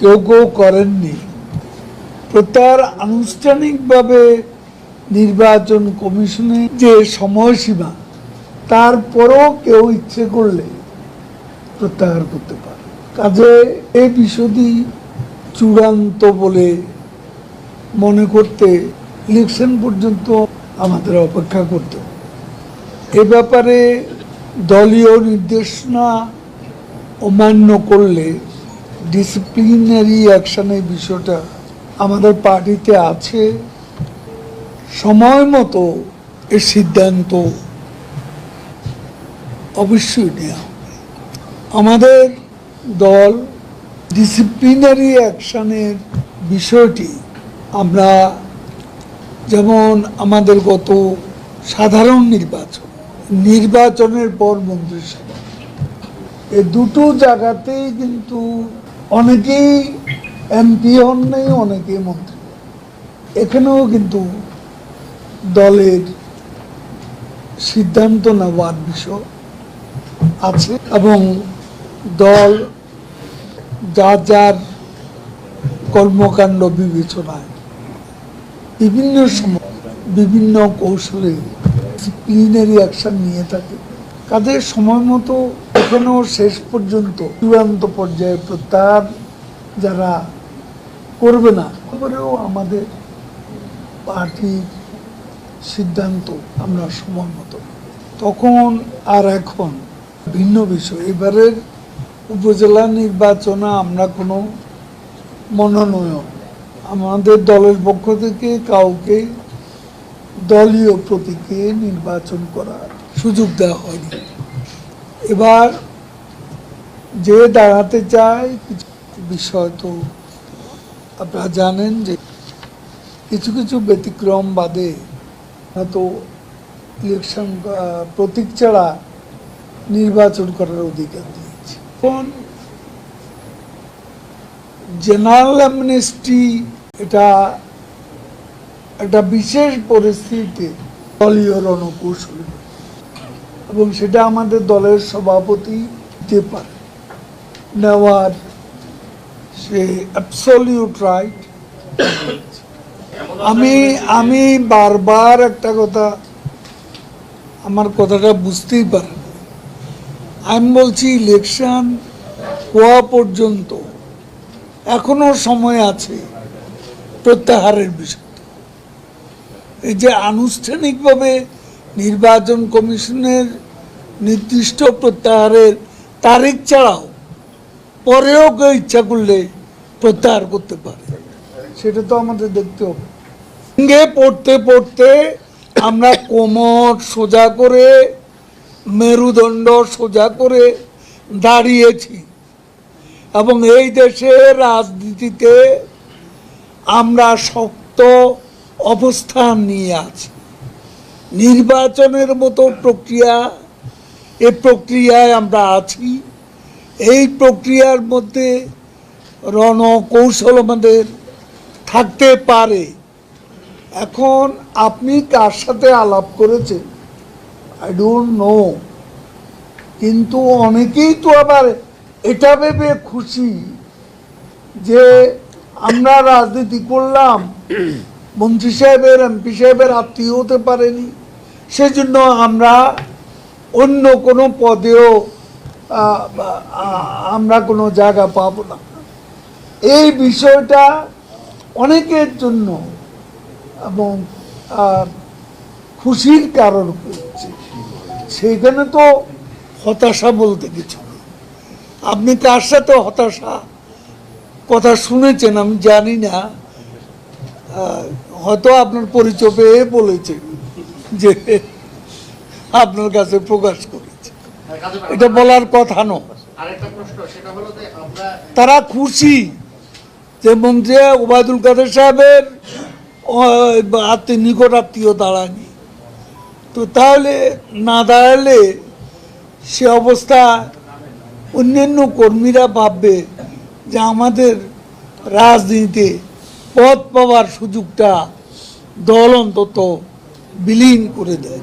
কেউ কেউ করেননি। প্রত্যাহার আনুষ্ঠানিকভাবে নির্বাচন কমিশনের যে সময়সীমা, তারপরও কেউ ইচ্ছে করলে প্রত্যাহার করতে পারে। কাজে এই বিষয়টি চূড়ান্ত বলে মনে করতে ইলেকশন পর্যন্ত আমাদের অপেক্ষা করতে এ ব্যাপারে দলীয় নির্দেশনা অমান্য করলে ডিসিপ্লিনারি অ্যাকশনের বিষয়টা আমাদের পার্টিতে আছে। সময় মতো এর সিদ্ধান্ত অবশ্যই নেওয়া আমাদের দল ডিসিপ্লিনারি অ্যাকশনের বিষয়টি আমরা যেমন আমাদের গত সাধারণ নির্বাচন, নির্বাচনের পর মন্ত্রিসভা, এ দুটো জায়গাতেই কিন্তু অনেকেই এমপি হন নেই, অনেকেই মন্ত্রী। এখানেও কিন্তু দলের সিদ্ধান্ত নেওয়ার বিষয় আছে এবং দল যা যার কর্মকাণ্ড বিবেচনায় বিভিন্ন সময় বিভিন্ন কৌশলে ডিসিপ্লিনারি অ্যাকশন নিয়ে থাকে। কাজের সময় মতো এখনও শেষ পর্যন্ত চূড়ান্ত পর্যায়ে প্রত্যাহার যারা করবে না, তারপরেও আমাদের পার্টির সিদ্ধান্ত আমরা সময় মতো। তখন আর এখন ভিন্ন বিষয়। এবারের উপজেলা নির্বাচনে আমরা কোনো মনোনয়ন, আমাদের দলের পক্ষ থেকে কাউকে দলীয় প্রতীকে নির্বাচন করার সুযোগ দেওয়া হয়নি। এবার যে দাঁড়াতে চায়, কিছু বিষয় তো আপনারা জানেন যে কিছু কিছু ব্যতিক্রম বাদে হয়তো ইলেকশন প্রতীক ছাড়া নির্বাচন করার অধিকার দিয়েছে। এখন জেনারেল অ্যামনেস্টি এটা একটা বিশেষ পরিস্থিতিতে দলীয় রণকৌশল এবং সেটা আমাদের দলের সভাপতি দিতে পারে নেওয়ার সে অ্যাবসলিউট রাইট আমি আমি বারবার একটা কথা, আমার কথাটা বুঝতেই পারেন আমি বলছি ইলেকশন হওয়া পর্যন্ত এখনও সময় আছে প্রত্যাহারের বিষয় এই যে আনুষ্ঠানিকভাবে নির্বাচন কমিশনের নির্দিষ্ট প্রত্যাহারের তারিখ ছাড়াও পরেও কেউ ইচ্ছা করলে প্রত্যাহার করতে পারে। সেটা তো আমাদের দেখতে হবে। সঙ্গে পড়তে পড়তে আমরা কোমর সোজা করে, মেরুদণ্ড সোজা করে দাঁড়িয়েছি। এবং এই দেশের রাজনীতিতে আমরা শক্ত অবস্থান নিয়ে আছি। নির্বাচনের মতো প্রক্রিয়া, এ প্রক্রিয়ায় আমরা আছি। এই প্রক্রিয়ার মধ্যে রণকৌশল আমাদের থাকতে পারে। এখন আপনি কার সাথে আলাপ করেছেন? আই ডোন্ট নো কিন্তু অনেকেই তো আবার এটা ভেবে খুশি যে আমরা রাজনীতি করলাম। মন্ত্রী সাহেবের, এমপি সাহেবের আত্মীয় হতে পারেনি। সেজন্য আমরা অন্য কোনো পদেও আমরা কোনো জায়গা পাবো না। এই বিষয়টা অনেকের জন্য এবং খুশির কারণ হচ্ছে। সেইখানে তো হতাশা বলতে কিছু। আপনি কার সাথে হতাশা? কথা শুনেছেন, আমি জানি না। হয়তো আপনার পরিচয় পেয়ে বলেছে যে আপনার কাছে প্রকাশ করেছে। এটা বলার কথা নয়। তারা খুশি যে মন্ত্রী ওবায়দুল কাদের সাহেবের আত্মীয় নিকট আত্মীয় দাঁড়ায়নি। তো তাহলে না দাঁড়ালে সে অবস্থা অন্যান্য কর্মীরা ভাববে যে আমাদের রাজনীতিতে পদ পাওয়ার সুযোগটা দল অন্তত বিলীন করে দেয়।